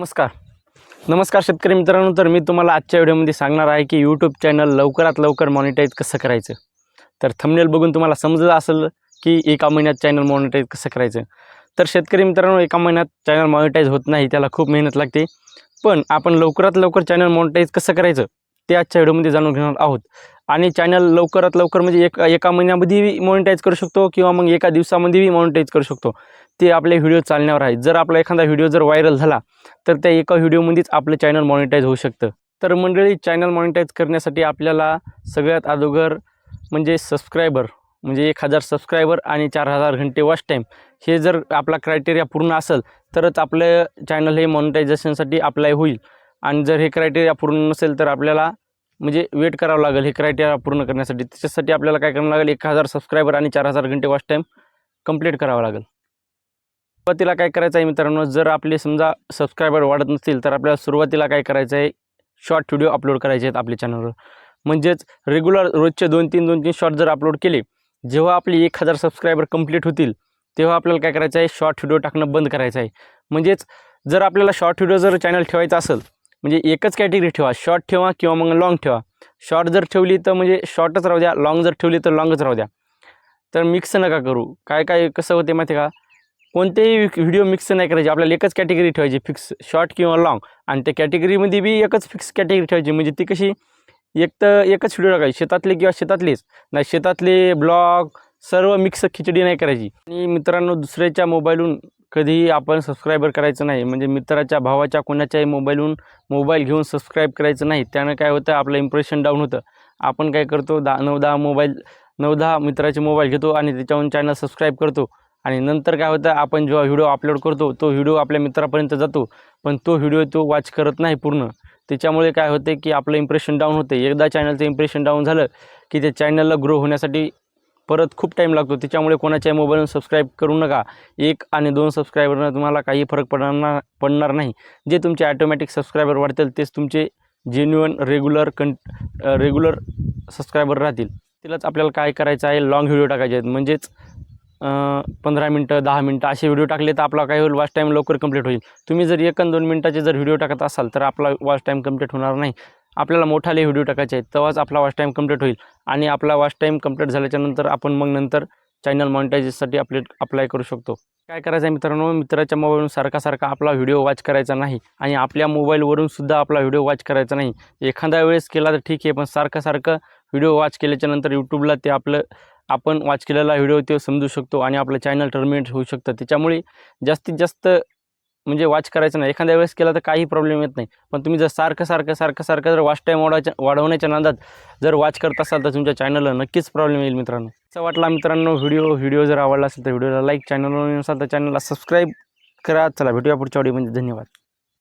नमस्कार. नमस्कार शेतकरी मित्रांनो तर मी तुम्हाला आजच्या व्हिडिओमध्ये सांगणार आहे की यूट्यूब चॅनल लवकरात लवकर मॉनिटाईज कसं करायचं. तर थंबनेल बघून तुम्हाला समजलं असेल की एका महिन्यात चॅनल मॉनिटाईज कसं करायचं. तर शेतकरी मित्रांनो एका महिन्यात चॅनल मॉनिटाईज होत नाही त्याला खूप मेहनत लागते. पण आपण लवकरात लवकर चॅनल मॉनिटाईज कसं करायचं ते आजच्या व्हिडिओमध्ये जाणून घेणार आहोत. आणि चॅनल लवकरात लवकर म्हणजे एक एका महिन्यामध्येही मॉनिटाईज करू शकतो किंवा मग एका दिवसामध्येही मॉनिटाईज करू शकतो. ते आपले व्हिडिओ चालण्यावर आहे जर आपला एखादा व्हिडिओ जर व्हायरल झाला तर त्या एका व्हिडिओमध्येच आपलं चॅनल मॉनिटाईज होऊ शकतं. तर मंडळी चॅनल मॉनिटाईज करण्यासाठी आपल्याला सगळ्यात अगोदर म्हणजे सबस्क्रायबर म्हणजे एक हजार सबस्क्रायबर आणि चार हजार घंटे वॉच टाईम हे जर आपला क्रायटेरिया पूर्ण असेल तरच आपलं चॅनल हे मॉनिटायझेशनसाठी अप्लाय होईल. आणि जर हे क्रायटेरिया पूर्ण नसेल तर आपल्याला म्हणजे वेट करावं लागेल. हे क्रायटेरिया पूर्ण करण्यासाठी. त्याच्यासाठी आपल्याला काय करावं लागेल? एक हजार सबस्क्रायबर आणि चार हजार घंटे वॉच टाईम कंप्लीट करावं लागेल. सुरुवातीला काय करायचं आहे मित्रांनो? जर आपले समजा सबस्क्रायबर वाढत नसतील तर आपल्याला सुरुवातीला काय करायचं आहे शॉर्ट व्हिडिओ अपलोड करायचे आहेत आपल्या चॅनलवर म्हणजेच रेग्युलर रोजचे दोन तीन दोन तीन शॉर्ट जर अपलोड केले जेव्हा आपले एक हजार सबस्क्रायबर कंप्लीट होतील तेव्हा आपल्याला काय करायचं आहे शॉर्ट व्हिडिओ टाकणं बंद करायचं आहे म्हणजेच जर आपल्याला शॉर्ट व्हिडिओ जर चॅनल ठेवायचा असेल म्हणजे एकच कॅटेगरी ठेवा. शॉर्ट ठेवा किंवा मग लाँग ठेवा. शॉर्ट जर ठेवली तर म्हणजे शॉर्टच राहू द्या. लाँग जर ठेवली तर लाँगच राहू द्या. तर मिक्स नका करू. काय काय कसं होते माहिती आहे का? कोणतेही व्हिडिओ मिक्स नाही करायचे. आपल्याला एकच कॅटेगरी ठेवायची फिक्स शॉर्ट किंवा लाँग आणि त्या कॅटेगरीमध्ये बी एकच फिक्स कॅटेगरी ठेवायची. म्हणजे ती कशी? एक तर एकच व्हिडिओ टाकायची. शेतातले किंवा शेतातलेच. नाही शेतातले ब्लॉग सर्व मिक्स खिचडी नाही करायची. आणि मित्रांनो दुसऱ्याच्या मोबाईलहून कधीही आपण सबस्क्रायबर करायचं नाही. म्हणजे मित्राच्या भावाच्या कोणाच्याही मोबाईलहून मोबाईल घेऊन सबस्क्राईब करायचं नाही. त्यानं काय होतं आपलं इम्प्रेशन डाऊन होतं. आपण काय करतो दहा नऊ दहा मोबाईल नऊ दहा मित्राचे मोबाईल घेतो आणि त्याच्याहून चॅनल सबस्क्राईब करतो. आणि नंतर काय होतं आपण जेव्हा व्हिडिओ अपलोड करतो तो व्हिडिओ आपल्या मित्रापर्यंत जातो. पण तो व्हिडिओ तो वॉच करत नाही पूर्ण. त्याच्यामुळे काय होते की आपलं इम्प्रेशन डाऊन होते एकदा चॅनलचं इम्प्रेशन डाऊन झालं की ते चॅनलला ग्रो होण्यासाठी परत खूप टाईम लागतो. त्याच्यामुळे कोणाच्या मोबाईलवर सबस्क्राईब करू नका. एक आणि दोन सबस्क्रायबरनं तुम्हाला काही फरक पडणार पडणार नाही. जे तुमचे ॲटोमॅटिक सबस्क्रायबर वाढतील तेच तुमचे जेन्युअन रेग्युलर कं रेग्युलर सबस्क्रायबर राहतील. तिलाच आपल्याला काय करायचं आहे? लाँग व्हिडिओ टाकायचे आहेत. म्हणजेच पंधरा मिनटं दहा मिनटं असे व्हिडिओ टाकले तर आपला काय होईल वॉच टाईम लवकर कंप्लीट होईल. तुम्ही जर एक आणि दोन मिनटाचे जर व्हिडिओ टाकत असाल तर आपला वॉच टाईम कंप्लीट होणार नाही. आपल्याला मोठाले व्हिडिओ टाकायचे आहेत तेव्हाच आपला वॉच टाईम कंप्लीट होईल. आणि आपला वॉच टाईम कंप्लीट झाल्याच्यानंतर आपण मग नंतर चॅनल मॉनिटायझेशनसाठी अपलेट अप्लाय करू शकतो. काय करायचं आहे मित्रांनो? मित्राच्या मोबाईलवरून सारखा सारखा आपला व्हिडिओ वॉच करायचा नाही. आणि आपल्या मोबाईलवरून सुद्धा आपला व्हिडिओ वॉच करायचा नाही. एखाद्या वेळेस केला तर ठीक आहे पण सारखं सारखं व्हिडिओ वॉच केल्याच्यानंतर यूट्यूबला ते आपलं आपण वॉच केलेला व्हिडिओ ते समजू शकतो आणि आपलं चॅनल टर्मिनेट होऊ शकतं. त्याच्यामुळे जास्तीत जास्त म्हणजे वॉच करायचं नाही. एखाद्या वेळेस केला तर काही प्रॉब्लेम येत नाही. पण तुम्ही जर सारखं सारखं सारखं सारखं जर वॉच टाईम वाढवायच्या वाढवण्याच्या नादात जर वॉच करत असाल तर तुमच्या चॅनलला नक्कीच प्रॉब्लेम येईल मित्रांनो. असं वाटला मित्रांनो व्हिडिओ व्हिडिओ जर आवडला असेल तर व्हिडिओला लाईक चॅनलवर नसाल तर चॅनलला सबस्क्राईब करा. चला भेटूया पुढच्या व्हिडिओमध्ये धन्यवाद.